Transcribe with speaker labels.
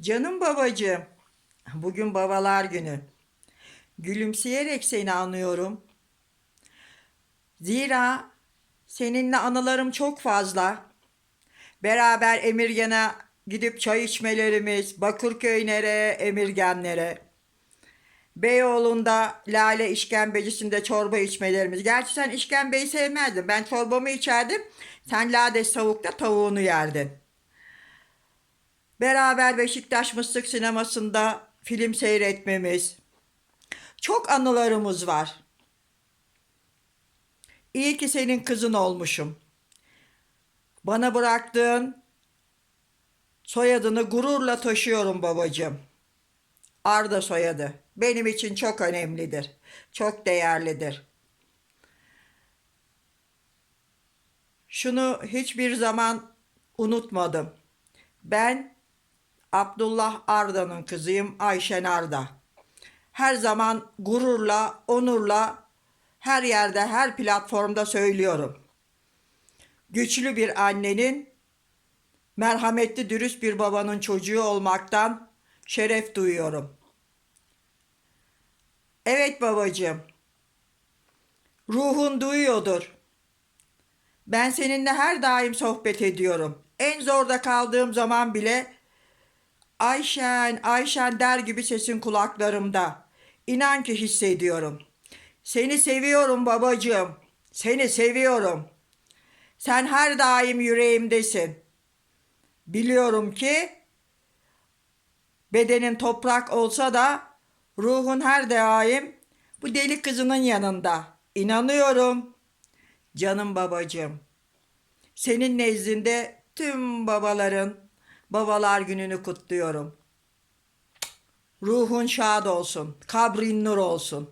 Speaker 1: Canım babacığım, bugün babalar günü. Gülümseyerek seni anıyorum. Zira seninle anılarım çok fazla. Beraber Emirgan'a gidip çay içmelerimiz, Bakırköylere, Emirganlere. Beyoğlu'nda Lale işkembecisinde çorba içmelerimiz. Gerçi sen işkembeyi sevmezdin. Ben çorbamı içerdim. Sen lades tavukta tavuğunu yerdin. Beraber Beşiktaş Mıstık Sineması'nda film seyretmemiz. Çok anılarımız var. İyi ki senin kızın olmuşum. Bana bıraktığın soyadını gururla taşıyorum babacığım. Arda soyadı. Benim için çok önemlidir. Çok değerlidir. Şunu hiçbir zaman unutmadım. Ben Abdullah Arda'nın kızıyım Ayşen Arda. Her zaman gururla, onurla her yerde, her platformda söylüyorum. Güçlü bir annenin, merhametli, dürüst bir babanın çocuğu olmaktan şeref duyuyorum. Evet babacığım. Ruhun duyuyordur. Ben seninle her daim sohbet ediyorum. En zorda kaldığım zaman bile Ayşen, Ayşen der gibi sesin kulaklarımda. İnan ki hissediyorum. Seni seviyorum babacığım. Seni seviyorum. Sen her daim yüreğimdesin. Biliyorum ki bedenin toprak olsa da ruhun her daim bu deli kızının yanında. İnanıyorum. Canım babacığım. Senin nezdinde tüm babaların babalar gününü kutluyorum. Ruhun şad olsun, kabrin nur olsun.